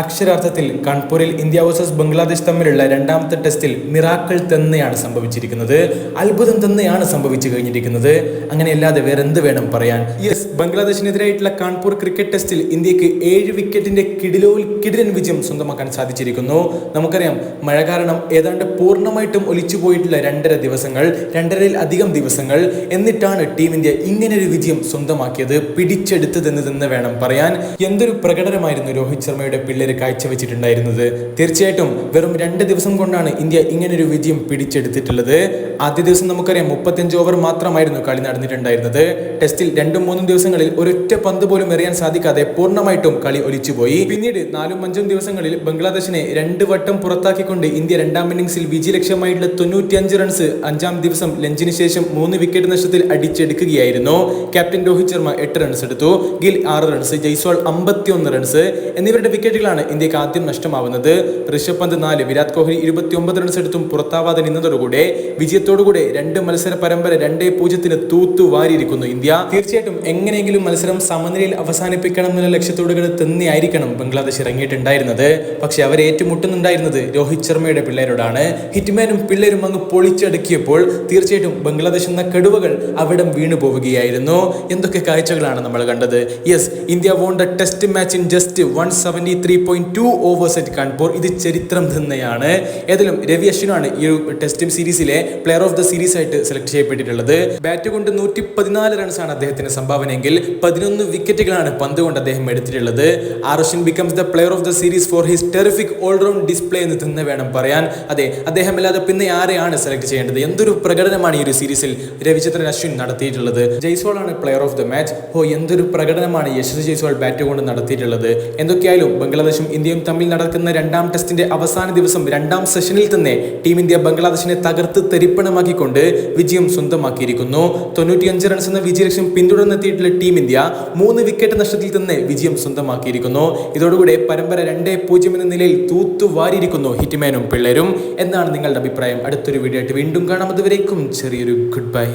അക്ഷരാർത്ഥത്തിൽ കാൺപൂരിൽ India versus Bangladesh തമ്മിലുള്ള രണ്ടാമത്തെ ടെസ്റ്റിൽ മിറാക്കൾ തന്നെയാണ് സംഭവിച്ചിരിക്കുന്നത്. അത്ഭുതം തന്നെയാണ് സംഭവിച്ചു കഴിഞ്ഞിരിക്കുന്നത്. അങ്ങനെയല്ലാതെ വേറെ എന്ത് വേണം പറയാൻ? യെസ് ബംഗ്ലാദേശിനെതിരായിട്ടുള്ള കാൺപൂർ ക്രിക്കറ്റ് ടെസ്റ്റിൽ ഇന്ത്യയ്ക്ക് ഏഴ് വിക്കറ്റിന്റെ കിടിലോൽ കിടിലൻ വിജയം സ്വന്തമാക്കാൻ സാധിച്ചിരിക്കുന്നു. നമുക്കറിയാം മഴ കാരണം ഏതാണ്ട് പൂർണമായിട്ടും ഒലിച്ചു പോയിട്ടുള്ള രണ്ടര ദിവസങ്ങൾ രണ്ടരയിൽ അധികം ദിവസങ്ങൾ എന്നിട്ടാണ് ടീം ഇന്ത്യ ഇങ്ങനൊരു വിജയം സ്വന്തമാക്കിയത് പിടിച്ചെടുത്തതെന്ന് തന്നെ വേണം പറയാൻ. എന്തൊരു പ്രകടനമായിരുന്നു രോഹിത് ശർമ്മയുടെ പിള്ളേര് കാഴ്ചവെച്ചിട്ടുണ്ടായിരുന്നത്. തീർച്ചയായിട്ടും വെറും രണ്ട് ദിവസം കൊണ്ടാണ് ഇന്ത്യ ഇങ്ങനൊരു വിജയം പിടിച്ചെടുത്തിട്ടുള്ളത്. ആദ്യ ദിവസം നമുക്കറിയാം മുപ്പത്തഞ്ച് ഓവർ മാത്രമായിരുന്നു കളി നടന്നിട്ടുണ്ടായിരുന്നത്. ടെസ്റ്റിൽ രണ്ടും മൂന്നും ദിവസങ്ങളിൽ ഒരൊറ്റ പന്ത് പോലും എറിയാൻ സാധിക്കാതെ പൂർണമായിട്ടും കളി ഒലിച്ചുപോയി. പിന്നീട് നാലും അഞ്ചും ദിവസങ്ങളിൽ ബംഗ്ലാദേശിനെ രണ്ട് വട്ടം പുറത്താക്കിക്കൊണ്ട് ഇന്ത്യ രണ്ടാം ഇന്നിംഗ്സിൽ വിജയ ലക്ഷ്യമായിട്ടുള്ള തൊണ്ണൂറ്റിയഞ്ച് റൺസ് അഞ്ചാം ദിവസം ലഞ്ചിന് ശേഷം മൂന്ന് വിക്കറ്റ് നഷ്ടത്തിൽ അടിച്ചെടുക്കുകയായിരുന്നു. ക്യാപ്റ്റൻ രോഹിത് ശർമ്മ എട്ട് റൺസ് എടുത്തു. ഗിൽ ആറ് റൺസ് ജയ്സ്വാൾ അമ്പത്തിയൊന്ന് റൺസ് എന്നിവരുടെ വിക്കറ്റുകളാണ് ഇന്ത്യയ്ക്ക് ആദ്യം നഷ്ടമാവുന്നത്. ഋഷഭ് പന്ത് നാല് വിരാട് കോഹ്ലി ഇരുപത്തിയൊമ്പത് റൺസ് എടുത്തും പുറത്താവാതെ നിന്നതോടുകൂടെ വിജയത്തോടുകൂടെ രണ്ട് മത്സര പരമ്പര രണ്ടേ പൂജ്യത്തിന് തൂത്തു വാരിയിരിക്കുന്നു ഇന്ത്യ. തീർച്ചയായിട്ടും എങ്ങനെയെങ്കിലും മത്സരം സമനിലയിൽ അവസാനിപ്പിക്കണം എന്നുള്ള ലക്ഷ്യത്തോടുകൾ തന്നെയായിരിക്കണം ബംഗ്ലാദേശ് ഇറങ്ങിയിട്ടുണ്ടായിരുന്നത്. പക്ഷെ അവർ ഏറ്റുമുട്ടുന്നുണ്ടായിരുന്നത് രോഹിത് ശർമ്മയുടെ പിള്ളേരോടാണ്. ഹിറ്റ്മാനും പിള്ളേരും അങ്ങ് പൊളിച്ചടുക്കിയപ്പോൾ തീർച്ചയായിട്ടും ബംഗ്ലാദേശ് എന്ന കടുവകൾ അവിടം വീണു പോവുകയായിരുന്നു. എന്തൊക്കെ കാഴ്ചകളാണ് നമ്മൾ കണ്ടത്? Yes India won test match in just one seventy three point two overs at Kanpur ഇത് ചരിത്രം തന്നെയാണ്. ഏതെങ്കിലും രവി അശ്വിനാണ് ഈ ഒരു ടെസ്റ്റ് സീരീസിലെ പ്ലെയർ ഓഫ് ദ സീരീസ് ആയിട്ട് സെലക്ട് ചെയ്യപ്പെട്ടിട്ടുള്ളത്. ബാറ്റ് കൊണ്ട് നൂറ്റി പതിനാല് റൺസാണ് അദ്ദേഹത്തിന് സംഭാവനയെങ്കിൽ പതിനൊന്ന് വിക്കറ്റുകളാണ് പന്ത് കൊണ്ട് അദ്ദേഹം എടുത്തിട്ടുള്ളത്. R Ashwin becomes the player of the series for his terrific all round display എന്ന് തന്നെ വേണം പറയാൻ. അതെ അദ്ദേഹം അല്ലാതെ പിന്നെ ആരെയാണ് സെലക്ട് ചെയ്യേണ്ടത്? എന്തൊരു പ്രകടനമാണ് ഈ ഒരു സീരീസിൽ രവിചന്ദ്രൻ അശ്വിൻ നടത്തിയിട്ടുള്ളത്? ജയ്സ്വാൾ ആണ് പ്ലെയർ ഓഫ് ദ മാച്ച് ഓ എന്തൊരു പ്രകടനമാണ് യശസ് ജയ്സ്വാൾ ബാറ്റ് കൊണ്ട് നടത്തിയിട്ടുള്ളത്. എന്തൊക്കെയായാലും ബംഗ്ലാദേശും ഇന്ത്യയും തമ്മിൽ നടക്കുന്ന രണ്ടാം ടെസ്റ്റിന്റെ അവസാന ദിവസം രണ്ടാം സെഷനിൽ തന്നെ ടീം ഇന്ത്യ ബംഗ്ലാദേശിനെ തകർത്ത് തെരിപ്പണമാക്കിക്കൊണ്ട് വിജയം സ്വന്തമാക്കിയിരിക്കുന്നു. തൊണ്ണൂറ്റിയഞ്ച് റൺസ് എന്ന വിജയലക്ഷ്യം പിന്തുടർന്നെത്തിയിട്ടുള്ള ടീം ഇന്ത്യ മൂന്ന് വിക്കറ്റ് നഷ്ടത്തിൽ തന്നെ വിജയം സ്വന്തമാക്കിയിരിക്കുന്നു. ഇതോടുകൂടെ പരമ്പര രണ്ടേ പൂജ്യം എന്ന നിലയിൽ തൂത്തുവാരിയിരിക്കുന്നു ഹിറ്റ്മാനും പിള്ളേരും. എന്നാണ് നിങ്ങളുടെ അഭിപ്രായം. അടുത്തൊരു വീഡിയോ ആയിട്ട് വീണ്ടും കാണാം. അതുവരേക്കും ചെറിയൊരു ഗുഡ് ബൈ